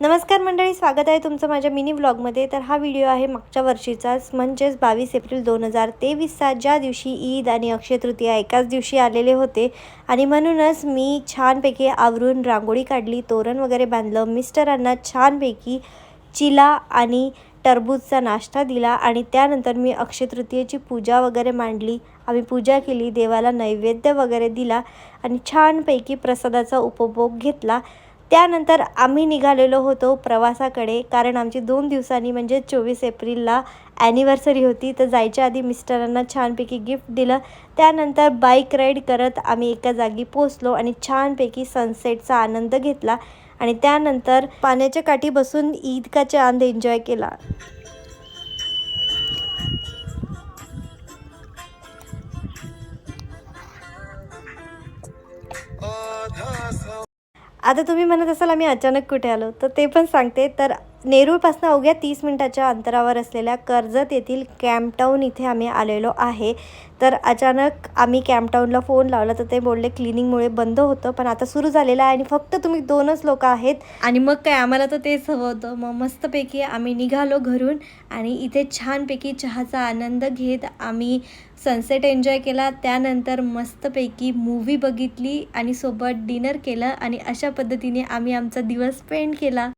नमस्कार मंडळी स्वागत आहे तुमचं माझ्या मिनी व्लॉगमध्ये. तर हा व्हिडिओ आहे मागच्या वर्षीचाच म्हणजेच बावीस एप्रिल दोन हजार तेवीसचा. ज्या दिवशी ईद आणि अक्षय तृतीया एकाच दिवशी आलेले होते आणि म्हणूनच मी छानपैकी आवरून रांगोळी काढली तोरण वगैरे बांधलं मिस्टरांना छानपैकी चिला आणि टरबूजचा नाश्ता दिला आणि त्यानंतर मी अक्षय तृतीयेची पूजा वगैरे मांडली. आम्ही पूजा केली देवाला नैवेद्य वगैरे दिला आणि छानपैकी प्रसादाचा उपभोग घेतला. त्यानंतर आम्ही निघालेलो होतो प्रवासाकडे कारण आमची दोन दिवसांनी म्हणजे चोवीस एप्रिलला ॲनिव्हर्सरी होती. तर जायच्या आधी मिस्टरांना छानपैकी गिफ्ट दिलं. त्यानंतर बाईक राईड करत आम्ही एका जागी पोचलो आणि छानपैकी सनसेटचा आनंद घेतला. आणि त्यानंतर पाण्याच्या काठी बसून ईद का चांद एन्जॉय केला आता तुम्ही म्हणत असाल आम्ही अचानक कुठे आलो? तर ते पण सांगते. तर नेरूळपासून अवघ्या तीस मिनटाच्या अंतरावर असलेल्या कर्जत येथील कॅम्पटाऊन इथे आम्ही आलेलो आहे. तर अचानक आम्ही कॅम्पटाऊनला फोन लावला तर ते बोलले क्लिनिंगमुळे बंद होतं पण आता सुरू झालेलं आहे आणि फक्त तुम्ही दोनच लोक आहेत. आणि मग काय आम्हाला तर तेच हवं होतं. मग मस्तपैकी आम्ही निघालो घरून आणि इथे छानपैकी चहाचा आनंद घेत आम्ही सनसेट एन्जॉय केला. त्यानंतर मस्तपैकी मूवी बघितली आणि सोबत डिनर केलं आणि अशा पद्धतीने आम्ही आमचा दिवस स्पेंड केला.